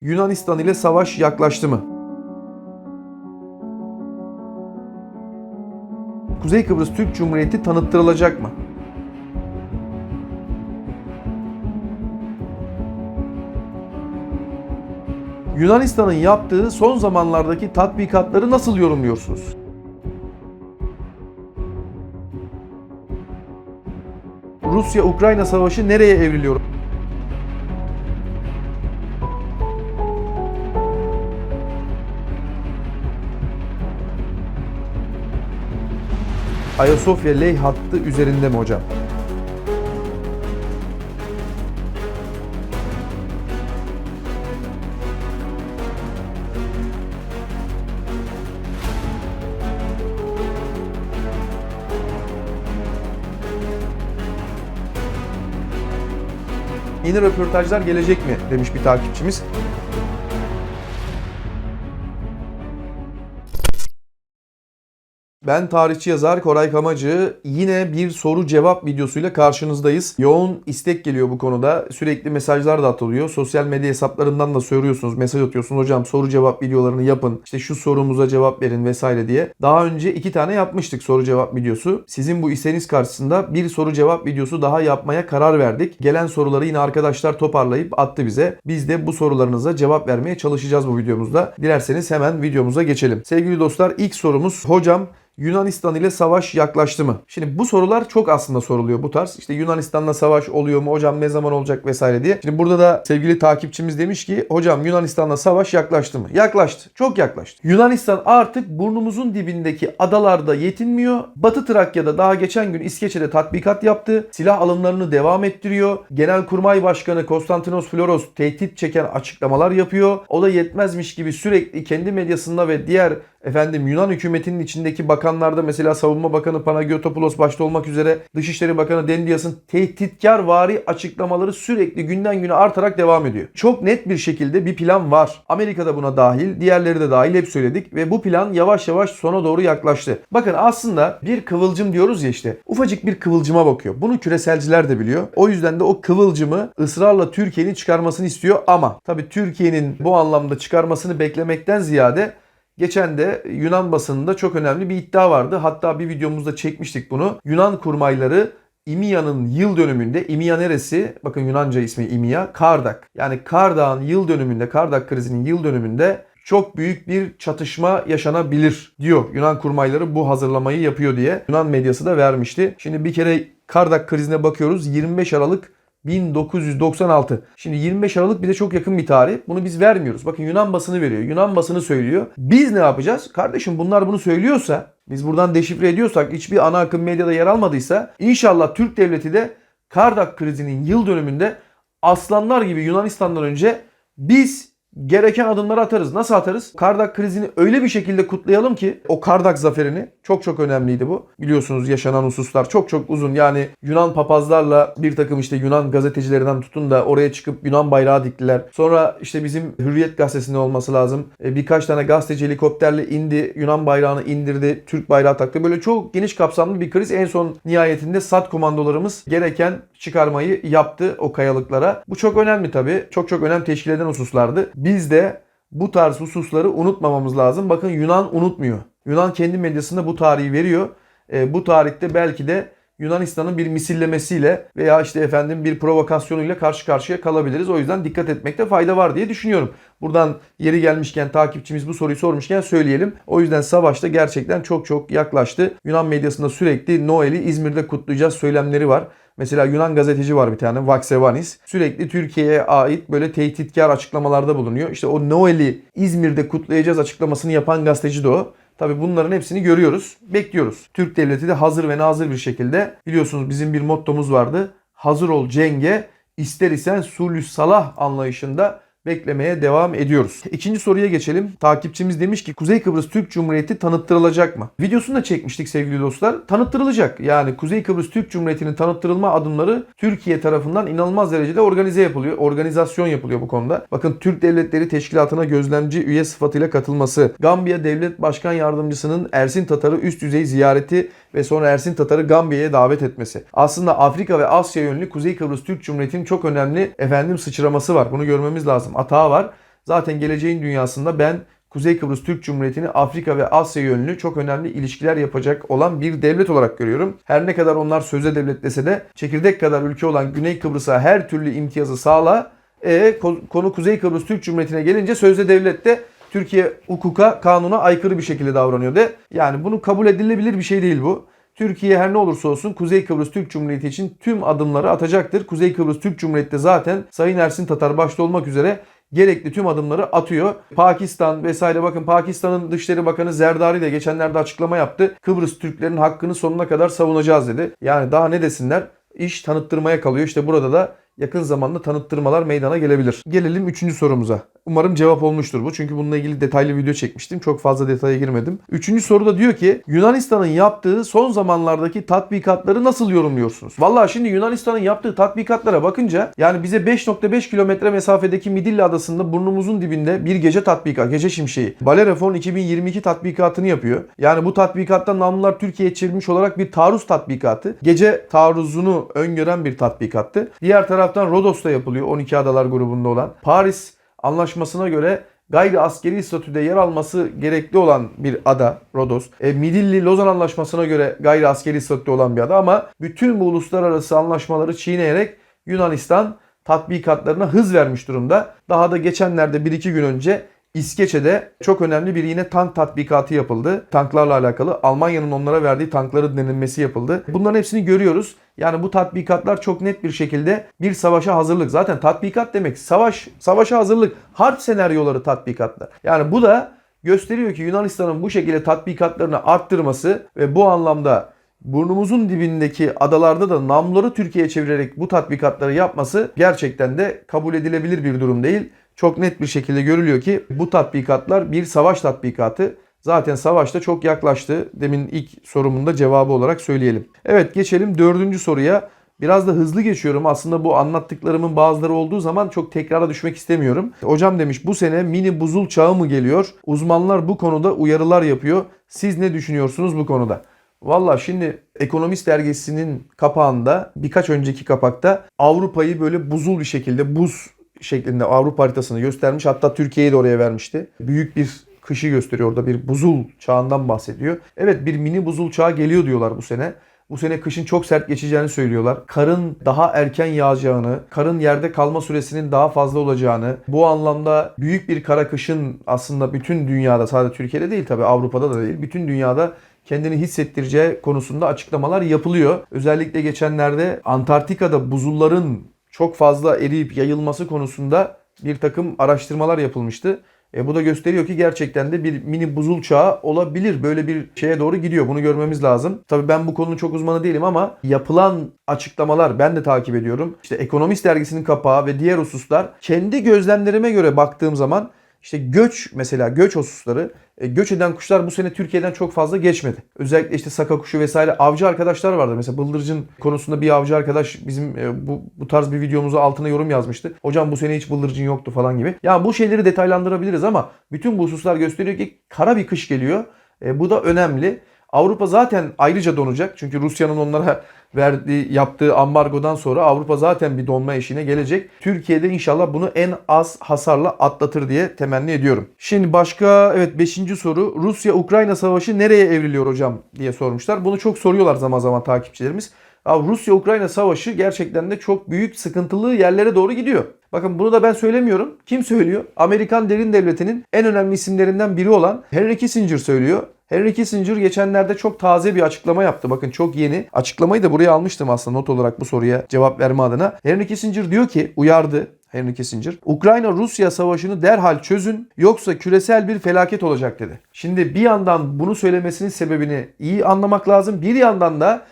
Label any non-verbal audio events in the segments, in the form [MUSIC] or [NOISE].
Yunanistan ile savaş yaklaştı mı? Kuzey Kıbrıs Türk Cumhuriyeti tanıttırılacak mı? Yunanistan'ın yaptığı son zamanlardaki tatbikatları nasıl yorumluyorsunuz? Rusya-Ukrayna savaşı nereye evriliyor? Ayasofya Ley hattı üzerinde mi hocam? Yeni röportajlar gelecek mi demiş bir takipçimiz. Ben tarihçi yazar Koray Kamacı. Yine bir soru cevap videosuyla karşınızdayız. Yoğun istek geliyor bu konuda. Sürekli mesajlar da atılıyor. Sosyal medya hesaplarından da soruyorsunuz, mesaj atıyorsunuz. Hocam soru cevap videolarını yapın. İşte şu sorumuza cevap verin vesaire diye. Daha önce iki tane yapmıştık soru cevap videosu. Sizin bu isteğiniz karşısında bir soru cevap videosu daha yapmaya karar verdik. Gelen soruları yine arkadaşlar toparlayıp attı bize. Biz de bu sorularınıza cevap vermeye çalışacağız bu videomuzda. Dilerseniz hemen videomuza geçelim. Sevgili dostlar ilk sorumuz hocam Yunanistan ile savaş yaklaştı mı? Şimdi bu sorular çok aslında soruluyor bu tarz. İşte Yunanistan'la savaş oluyor mu? Hocam ne zaman olacak vesaire diye. Şimdi burada da sevgili takipçimiz demiş ki hocam Yunanistan'la savaş yaklaştı mı? Yaklaştı. Çok yaklaştı. Yunanistan artık burnumuzun dibindeki adalarda yetinmiyor. Batı Trakya'da daha geçen gün İskeçe'de tatbikat yaptı. Silah alımlarını devam ettiriyor. Genelkurmay Başkanı Konstantinos Floros tehdit çeken açıklamalar yapıyor. O da yetmezmiş gibi sürekli kendi medyasında ve diğer efendim Yunan hükümetinin içindeki bakanlarda mesela Savunma Bakanı Panagiotopoulos başta olmak üzere Dışişleri Bakanı Dendias'ın tehditkar vari açıklamaları sürekli günden güne artarak devam ediyor. Çok net bir şekilde bir plan var. Amerika da buna dahil, diğerleri de dahil hep söyledik ve bu plan yavaş yavaş sona doğru yaklaştı. Bakın aslında bir kıvılcım diyoruz ya işte. Ufacık bir kıvılcıma bakıyor. Bunu küreselciler de biliyor. O yüzden de o kıvılcımı ısrarla Türkiye'nin çıkarmasını istiyor ama tabii Türkiye'nin bu anlamda çıkarmasını beklemekten ziyade Geçen de Yunan basınında çok önemli bir iddia vardı. Hatta bir videomuzda çekmiştik bunu. Yunan kurmayları İmiya'nın yıl dönümünde, İmiya neresi? Bakın Yunanca ismi İmiya, Kardak. Yani Kardak'ın yıl dönümünde, Kardak krizinin yıl dönümünde çok büyük bir çatışma yaşanabilir diyor. Yunan kurmayları bu hazırlamayı yapıyor diye. Yunan medyası da vermişti. Şimdi bir kere Kardak krizine bakıyoruz. 25 Aralık 1996. Şimdi 25 Aralık bir de çok yakın bir tarih. Bunu biz vermiyoruz. Bakın Yunan basını veriyor. Yunan basını söylüyor. Biz ne yapacağız? Kardeşim bunlar bunu söylüyorsa, biz buradan deşifre ediyorsak, hiçbir ana akım medyada yer almadıysa inşallah Türk devleti de Kardak krizinin yıl dönümünde aslanlar gibi Yunanistan'dan önce biz gereken adımları atarız. Nasıl atarız? Kardak krizini öyle bir şekilde kutlayalım ki o Kardak zaferini çok çok önemliydi bu. Biliyorsunuz yaşanan hususlar çok çok uzun. Yani Yunan papazlarla bir takım işte Yunan gazetecilerinden tutun da oraya çıkıp Yunan bayrağı diktiler. Sonra işte bizim Hürriyet gazetesinde olması lazım. E, Birkaç tane gazeteci helikopterle indi. Yunan bayrağını indirdi. Türk bayrağı taktı. Böyle çok geniş kapsamlı bir kriz. En son nihayetinde SAT komandolarımız gereken çıkarmayı yaptı o kayalıklara. Bu çok önemli tabii. Çok çok önem teşkil eden hususlardı. Biz de bu tarz hususları unutmamamız lazım. Bakın Yunan unutmuyor. Yunan kendi medyasında bu tarihi veriyor. E, bu tarihte belki de Yunanistan'ın bir misillemesiyle veya işte efendim bir provokasyonuyla karşı karşıya kalabiliriz. O yüzden dikkat etmekte fayda var diye düşünüyorum. Buradan yeri gelmişken takipçimiz bu soruyu sormuşken söyleyelim. O yüzden savaşta gerçekten çok çok yaklaştı. Yunan medyasında sürekli Noel'i İzmir'de kutlayacağız söylemleri var. Mesela Yunan gazeteci var bir tane Vaksevanis. Sürekli Türkiye'ye ait böyle tehditkar açıklamalarda bulunuyor. İşte o Noel'i İzmir'de kutlayacağız açıklamasını yapan gazeteci de o. Tabi bunların hepsini görüyoruz, bekliyoruz. Türk devleti de hazır ve nazır bir şekilde biliyorsunuz bizim bir mottomuz vardı. Hazır ol cenge, ister isen sulü salah anlayışında beklemeye devam ediyoruz. İkinci soruya geçelim. Takipçimiz demiş ki Kuzey Kıbrıs Türk Cumhuriyeti tanıttırılacak mı? Videosunu da çekmiştik sevgili dostlar. Tanıttırılacak. Yani Kuzey Kıbrıs Türk Cumhuriyeti'nin tanıttırılma adımları Türkiye tarafından inanılmaz derecede organize yapılıyor. Organizasyon yapılıyor bu konuda. Bakın Türk Devletleri Teşkilatı'na gözlemci üye sıfatıyla katılması, Gambiya Devlet Başkan Yardımcısının Ersin Tatar'ı üst düzey ziyareti ve sonra Ersin Tatar'ı Gambiya'ya davet etmesi. Aslında Afrika ve Asya yönlü Kuzey Kıbrıs Türk Cumhuriyeti'nin çok önemli efendim sıçraması var. Bunu görmemiz lazım. Atağı var. zaten geleceğin dünyasında ben Kuzey Kıbrıs Türk Cumhuriyeti'ni Afrika ve Asya yönlü çok önemli ilişkiler yapacak olan bir devlet olarak görüyorum. Her ne kadar onlar sözde devlet dese de çekirdek kadar ülke olan Güney Kıbrıs'a her türlü imtiyazı sağla. E, ko- konu Kuzey Kıbrıs Türk Cumhuriyeti'ne gelince sözde devlet de Türkiye hukuka, kanuna aykırı bir şekilde davranıyor de. Yani bunu kabul edilebilir bir şey değil bu. Türkiye her ne olursa olsun Kuzey Kıbrıs Türk Cumhuriyeti için tüm adımları atacaktır. Kuzey Kıbrıs Türk Cumhuriyeti de zaten Sayın Ersin Tatar başta olmak üzere gerekli tüm adımları atıyor. Pakistan vesaire bakın Pakistan'ın Dışişleri Bakanı Zerdari de geçenlerde açıklama yaptı. Kıbrıs Türklerin hakkını sonuna kadar savunacağız dedi. Yani daha ne desinler? İş tanıttırmaya kalıyor. İşte burada da yakın zamanda tanıttırmalar meydana gelebilir. Gelelim üçüncü sorumuza. Umarım cevap olmuştur bu. Çünkü bununla ilgili detaylı video çekmiştim. Çok fazla detaya girmedim. Üçüncü soruda diyor ki Yunanistan'ın yaptığı son zamanlardaki tatbikatları nasıl yorumluyorsunuz? Vallahi şimdi Yunanistan'ın yaptığı tatbikatlara bakınca yani bize 5.5 kilometre mesafedeki Midilli Adası'nda burnumuzun dibinde bir gece tatbikat, gece şimşeği. Balerefon 2022 tatbikatını yapıyor. Yani bu tatbikatta namlular Türkiye'ye çevrilmiş olarak bir taarruz tatbikatı. Gece taarruzunu öngören bir tatbikattı. Diğer taraftan Rodos'ta yapılıyor 12 adalar grubunda olan. Paris anlaşmasına göre gayri askeri statüde yer alması gerekli olan bir ada Rodos. E, Midilli Lozan Anlaşması'na göre gayri askeri statüde olan bir ada ama bütün bu uluslararası anlaşmaları çiğneyerek Yunanistan tatbikatlarına hız vermiş durumda. Daha da geçenlerde 1-2 gün önce İskeçe'de çok önemli bir yine tank tatbikatı yapıldı. Tanklarla alakalı. Almanya'nın onlara verdiği tankların denilmesi yapıldı. Bunların hepsini görüyoruz. Yani bu tatbikatlar çok net bir şekilde bir savaşa hazırlık. Zaten tatbikat demek savaş, savaşa hazırlık. Harp senaryoları tatbikatlar. Yani bu da gösteriyor ki Yunanistan'ın bu şekilde tatbikatlarını arttırması ve bu anlamda burnumuzun dibindeki adalarda da namluları Türkiye'ye çevirerek bu tatbikatları yapması gerçekten de kabul edilebilir bir durum değil. Çok net bir şekilde görülüyor ki bu tatbikatlar bir savaş tatbikatı. Zaten savaşta çok yaklaştı. Demin ilk sorumun da cevabı olarak söyleyelim. Evet geçelim dördüncü soruya. Biraz da hızlı geçiyorum. Aslında bu anlattıklarımın bazıları olduğu zaman çok tekrara düşmek istemiyorum. Hocam demiş bu sene mini buzul çağı mı geliyor? Uzmanlar bu konuda uyarılar yapıyor. Siz ne düşünüyorsunuz bu konuda? Valla şimdi Ekonomist dergisinin kapağında birkaç önceki kapakta Avrupa'yı böyle buzul bir şekilde buz şeklinde Avrupa haritasını göstermiş. Hatta Türkiye'yi de oraya vermişti. Büyük bir kışı gösteriyor orada bir buzul çağından bahsediyor. Evet bir mini buzul çağı geliyor diyorlar bu sene. Bu sene kışın çok sert geçeceğini söylüyorlar. Karın daha erken yağacağını, karın yerde kalma süresinin daha fazla olacağını, bu anlamda büyük bir kara kışın aslında bütün dünyada sadece Türkiye'de değil tabi Avrupa'da da değil, bütün dünyada kendini hissettireceği konusunda açıklamalar yapılıyor. Özellikle geçenlerde Antarktika'da buzulların çok fazla eriyip yayılması konusunda bir takım araştırmalar yapılmıştı. E, bu da gösteriyor ki gerçekten de bir mini buzul çağı olabilir. Böyle bir şeye doğru gidiyor. Bunu görmemiz lazım. Tabii ben bu konunun çok uzmanı değilim ama yapılan açıklamalar ben de takip ediyorum. İşte Ekonomist dergisinin kapağı ve diğer hususlar kendi gözlemlerime göre baktığım zaman işte göç mesela göç hususları e, göç eden kuşlar bu sene Türkiye'den çok fazla geçmedi. Özellikle işte saka kuşu vesaire avcı arkadaşlar vardı. Mesela bıldırcın konusunda bir avcı arkadaş bizim e, bu, bu tarz bir videomuzu altına yorum yazmıştı. Hocam bu sene hiç bıldırcın yoktu falan gibi. Ya bu şeyleri detaylandırabiliriz ama bütün bu hususlar gösteriyor ki kara bir kış geliyor. E, bu da önemli. Avrupa zaten ayrıca donacak. Çünkü Rusya'nın onlara verdiği yaptığı ambargodan sonra Avrupa zaten bir donma eşiğine gelecek. Türkiye'de inşallah bunu en az hasarla atlatır diye temenni ediyorum. Şimdi başka evet 5. soru. Rusya-Ukrayna savaşı nereye evriliyor hocam diye sormuşlar. Bunu çok soruyorlar zaman zaman takipçilerimiz. Rusya-Ukrayna savaşı gerçekten de çok büyük sıkıntılı yerlere doğru gidiyor. Bakın bunu da ben söylemiyorum. Kim söylüyor? Amerikan derin devletinin en önemli isimlerinden biri olan Henry Kissinger söylüyor. Henry Kissinger geçenlerde çok taze bir açıklama yaptı. Bakın çok yeni. Açıklamayı da buraya almıştım aslında not olarak bu soruya cevap verme adına. Henry Kissinger diyor ki uyardı Henry Kissinger. Ukrayna-Rusya savaşını derhal çözün yoksa küresel bir felaket olacak dedi. Şimdi bir yandan bunu söylemesinin sebebini iyi anlamak lazım. Bir yandan da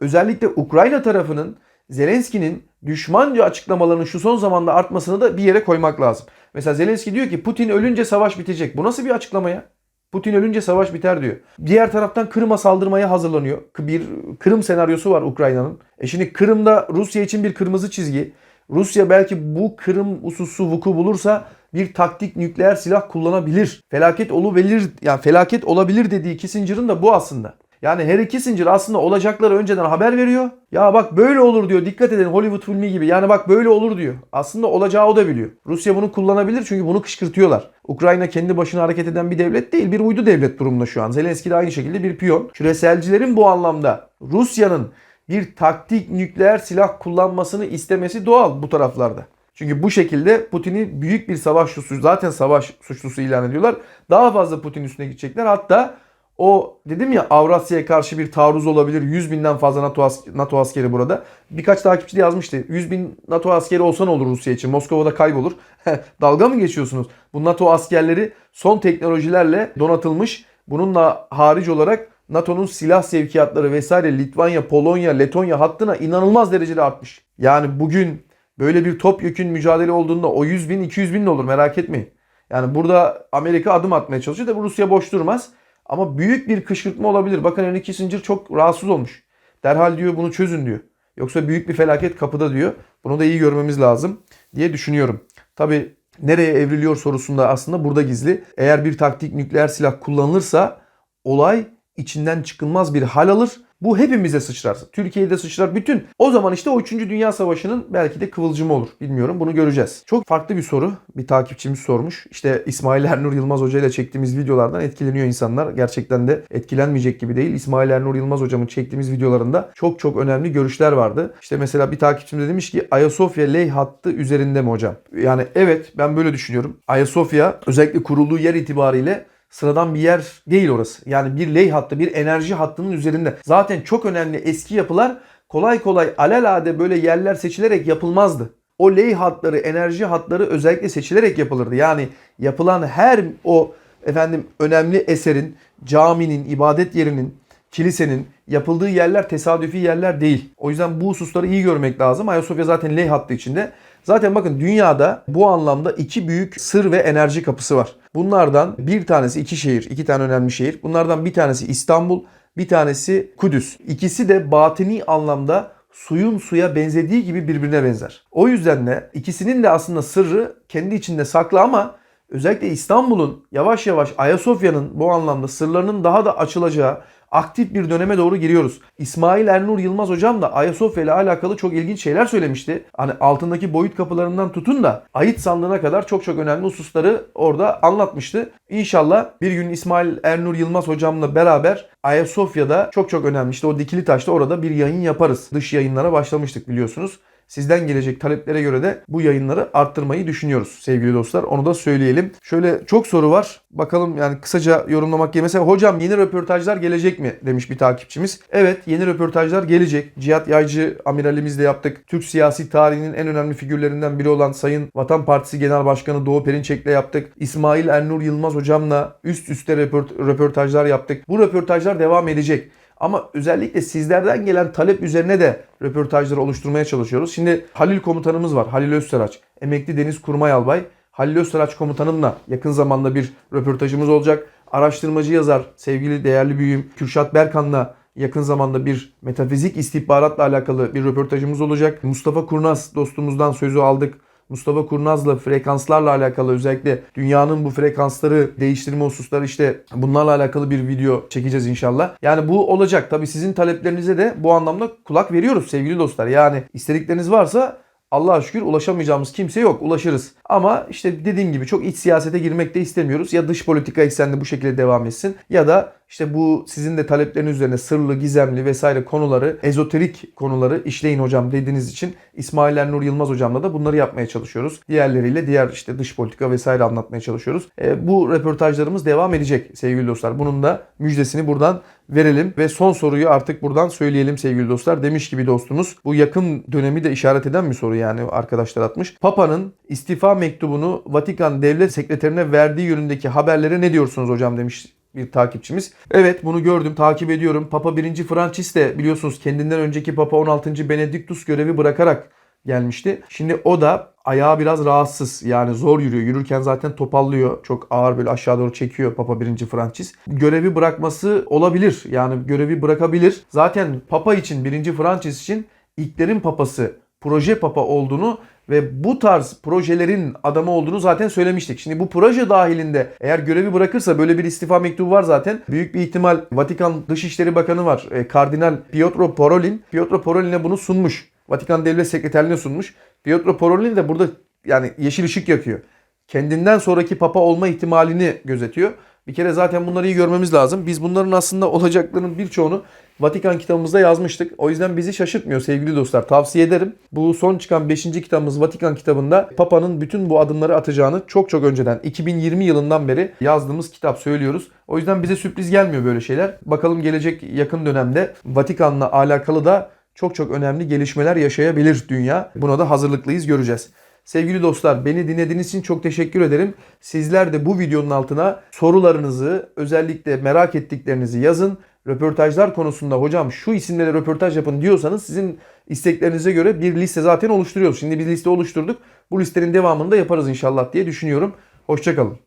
özellikle Ukrayna tarafının Zelenski'nin düşmanca açıklamalarının şu son zamanda artmasını da bir yere koymak lazım. Mesela Zelenski diyor ki Putin ölünce savaş bitecek. Bu nasıl bir açıklama ya? Putin ölünce savaş biter diyor. Diğer taraftan Kırım'a saldırmaya hazırlanıyor. Bir Kırım senaryosu var Ukrayna'nın. E şimdi Kırım'da Rusya için bir kırmızı çizgi. Rusya belki bu Kırım hususu vuku bulursa bir taktik nükleer silah kullanabilir. Felaket olabilir yani felaket olabilir dediği Kissinger'ın da bu aslında. Yani Harry Kissinger aslında olacakları önceden haber veriyor. Ya bak böyle olur diyor. Dikkat edin Hollywood filmi gibi. Yani bak böyle olur diyor. Aslında olacağı o da biliyor. Rusya bunu kullanabilir çünkü bunu kışkırtıyorlar. Ukrayna kendi başına hareket eden bir devlet değil. Bir uydu devlet durumunda şu an. Zelenski de aynı şekilde bir piyon. Küreselcilerin bu anlamda Rusya'nın bir taktik nükleer silah kullanmasını istemesi doğal bu taraflarda. Çünkü bu şekilde Putin'i büyük bir savaş suçlusu, zaten savaş suçlusu ilan ediyorlar. Daha fazla Putin üstüne gidecekler. Hatta o dedim ya Avrasya'ya karşı bir taarruz olabilir. 100 binden fazla NATO, NATO askeri burada. Birkaç takipçi de yazmıştı. 100 bin NATO askeri olsa ne olur Rusya için? Moskova'da kaybolur. [LAUGHS] Dalga mı geçiyorsunuz? Bu NATO askerleri son teknolojilerle donatılmış. Bununla hariç olarak NATO'nun silah sevkiyatları vesaire Litvanya, Polonya, Letonya hattına inanılmaz derecede artmış. Yani bugün böyle bir topyekün mücadele olduğunda o 100 bin 200 bin de olur merak etmeyin. Yani burada Amerika adım atmaya çalışıyor da bu Rusya boş durmaz. Ama büyük bir kışkırtma olabilir. Bakın Henry Kissinger çok rahatsız olmuş. Derhal diyor bunu çözün diyor. Yoksa büyük bir felaket kapıda diyor. Bunu da iyi görmemiz lazım diye düşünüyorum. Tabi nereye evriliyor sorusunda aslında burada gizli. Eğer bir taktik nükleer silah kullanılırsa olay içinden çıkılmaz bir hal alır. Bu hepimize sıçrar. Türkiye'de sıçrar. Bütün o zaman işte o 3. Dünya Savaşı'nın belki de kıvılcımı olur. Bilmiyorum bunu göreceğiz. Çok farklı bir soru. Bir takipçimiz sormuş. İşte İsmail Ernur Yılmaz Hoca ile çektiğimiz videolardan etkileniyor insanlar. Gerçekten de etkilenmeyecek gibi değil. İsmail Ernur Yılmaz Hocamın çektiğimiz videolarında çok çok önemli görüşler vardı. İşte mesela bir takipçimiz de demiş ki Ayasofya ley hattı üzerinde mi hocam? Yani evet ben böyle düşünüyorum. Ayasofya özellikle kurulduğu yer itibariyle sıradan bir yer değil orası. Yani bir ley hattı, bir enerji hattının üzerinde. Zaten çok önemli eski yapılar kolay kolay alelade böyle yerler seçilerek yapılmazdı. O ley hatları, enerji hatları özellikle seçilerek yapılırdı. Yani yapılan her o efendim önemli eserin, caminin, ibadet yerinin, kilisenin yapıldığı yerler tesadüfi yerler değil. O yüzden bu hususları iyi görmek lazım. Ayasofya zaten ley hattı içinde. Zaten bakın dünyada bu anlamda iki büyük sır ve enerji kapısı var. Bunlardan bir tanesi iki şehir, iki tane önemli şehir. Bunlardan bir tanesi İstanbul, bir tanesi Kudüs. İkisi de batini anlamda suyun suya benzediği gibi birbirine benzer. O yüzden de ikisinin de aslında sırrı kendi içinde saklı ama özellikle İstanbul'un yavaş yavaş Ayasofya'nın bu anlamda sırlarının daha da açılacağı aktif bir döneme doğru giriyoruz. İsmail Ernur Yılmaz hocam da Ayasofya ile alakalı çok ilginç şeyler söylemişti. Hani altındaki boyut kapılarından tutun da ayıt sandığına kadar çok çok önemli hususları orada anlatmıştı. İnşallah bir gün İsmail Ernur Yılmaz hocamla beraber Ayasofya'da çok çok önemli işte o dikili taşta orada bir yayın yaparız. Dış yayınlara başlamıştık biliyorsunuz. Sizden gelecek taleplere göre de bu yayınları arttırmayı düşünüyoruz sevgili dostlar. Onu da söyleyelim. Şöyle çok soru var. Bakalım yani kısaca yorumlamak gerekirse. Mesela hocam yeni röportajlar gelecek mi demiş bir takipçimiz. Evet yeni röportajlar gelecek. Cihat Yaycı amiralimizle yaptık. Türk siyasi tarihinin en önemli figürlerinden biri olan Sayın Vatan Partisi Genel Başkanı Doğu Perinçek'le yaptık. İsmail Ernur Yılmaz hocamla üst üste röport- röportajlar yaptık. Bu röportajlar devam edecek. Ama özellikle sizlerden gelen talep üzerine de röportajları oluşturmaya çalışıyoruz. Şimdi Halil komutanımız var. Halil Özsaraç. Emekli Deniz Kurmay Albay. Halil Özsaraç komutanımla yakın zamanda bir röportajımız olacak. Araştırmacı yazar sevgili değerli büyüğüm Kürşat Berkan'la yakın zamanda bir metafizik istihbaratla alakalı bir röportajımız olacak. Mustafa Kurnaz dostumuzdan sözü aldık. Mustafa Kurnaz'la frekanslarla alakalı özellikle dünyanın bu frekansları değiştirme hususları işte bunlarla alakalı bir video çekeceğiz inşallah. Yani bu olacak. Tabii sizin taleplerinize de bu anlamda kulak veriyoruz sevgili dostlar. Yani istedikleriniz varsa Allah'a şükür ulaşamayacağımız kimse yok. Ulaşırız. Ama işte dediğim gibi çok iç siyasete girmek de istemiyoruz. Ya dış politika eksenli bu şekilde devam etsin ya da işte bu sizin de talepleriniz üzerine sırlı, gizemli vesaire konuları, ezoterik konuları işleyin hocam dediğiniz için İsmail Ernur Yılmaz hocamla da bunları yapmaya çalışıyoruz. Diğerleriyle diğer işte dış politika vesaire anlatmaya çalışıyoruz. E, bu röportajlarımız devam edecek sevgili dostlar. Bunun da müjdesini buradan verelim ve son soruyu artık buradan söyleyelim sevgili dostlar. Demiş gibi dostumuz bu yakın dönemi de işaret eden bir soru yani arkadaşlar atmış. Papa'nın istifa mektubunu Vatikan Devlet Sekreterine verdiği yönündeki haberlere ne diyorsunuz hocam demiş bir takipçimiz. Evet bunu gördüm, takip ediyorum. Papa 1. Francis de biliyorsunuz kendinden önceki Papa 16. Benediktus görevi bırakarak gelmişti. Şimdi o da ayağı biraz rahatsız yani zor yürüyor. Yürürken zaten topallıyor. Çok ağır böyle aşağı doğru çekiyor Papa 1. Francis. Görevi bırakması olabilir. Yani görevi bırakabilir. Zaten Papa için 1. Francis için ilklerin papası proje papa olduğunu ve bu tarz projelerin adamı olduğunu zaten söylemiştik. Şimdi bu proje dahilinde eğer görevi bırakırsa böyle bir istifa mektubu var zaten. Büyük bir ihtimal Vatikan Dışişleri Bakanı var. E, Kardinal Pietro Parolin. Pietro Parolin'e bunu sunmuş. Vatikan Devlet Sekreterliğine sunmuş. Pietro Parolin de burada yani yeşil ışık yakıyor. Kendinden sonraki papa olma ihtimalini gözetiyor. Bir kere zaten bunları iyi görmemiz lazım. Biz bunların aslında olacaklarının birçoğunu Vatikan kitabımızda yazmıştık. O yüzden bizi şaşırtmıyor sevgili dostlar. Tavsiye ederim. Bu son çıkan 5. kitabımız Vatikan kitabında Papa'nın bütün bu adımları atacağını çok çok önceden 2020 yılından beri yazdığımız kitap söylüyoruz. O yüzden bize sürpriz gelmiyor böyle şeyler. Bakalım gelecek yakın dönemde Vatikan'la alakalı da çok çok önemli gelişmeler yaşayabilir dünya. Buna da hazırlıklıyız göreceğiz. Sevgili dostlar beni dinlediğiniz için çok teşekkür ederim. Sizler de bu videonun altına sorularınızı özellikle merak ettiklerinizi yazın. Röportajlar konusunda hocam şu isimlere röportaj yapın diyorsanız sizin isteklerinize göre bir liste zaten oluşturuyoruz. Şimdi bir liste oluşturduk. Bu listenin devamını da yaparız inşallah diye düşünüyorum. Hoşçakalın.